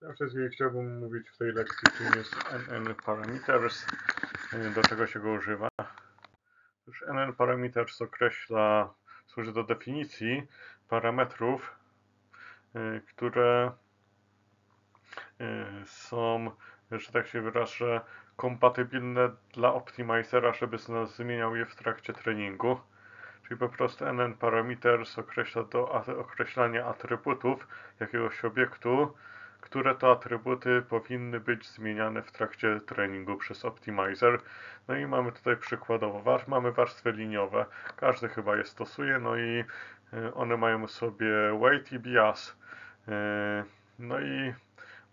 Teraz chciałbym mówić w tej lekcji, czym jest NN parameters, do czego się go używa. Otóż NN parameters określa, służy do definicji parametrów, y, które y, są, że tak się wyrażę, kompatybilne dla optimizera, żeby zmieniał je w trakcie treningu. Czyli po prostu NN parameters określa do określania atrybutów jakiegoś obiektu, które to atrybuty powinny być zmieniane w trakcie treningu przez optimizer. No i mamy tutaj przykładowo, war, mamy warstwy liniowe, każdy chyba je stosuje, no i y, one mają sobie weight i bias. Y, No i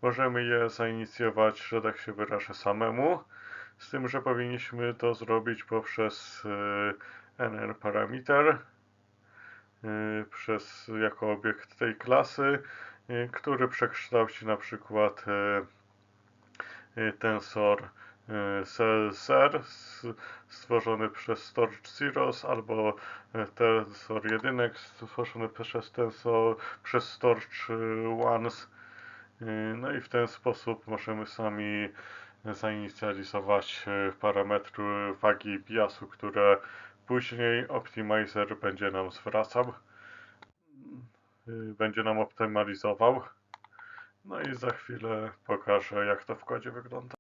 możemy je zainicjować, że tak się wyrażę, samemu, z tym, że powinniśmy to zrobić poprzez y, nr parameter, przez, jako obiekt tej klasy, który przekształci na przykład y, y, tensor y, ser stworzony przez storage zeros albo y, tensor jedynek stworzony przez tensor przez storage y, ones y, no i w ten sposób możemy sami zainicjalizować y, parametry wagi biasu, które później optimizer będzie nam zwracał. y, będzie nam optymalizował. No i za chwilę pokażę, jak to w kodzie wygląda.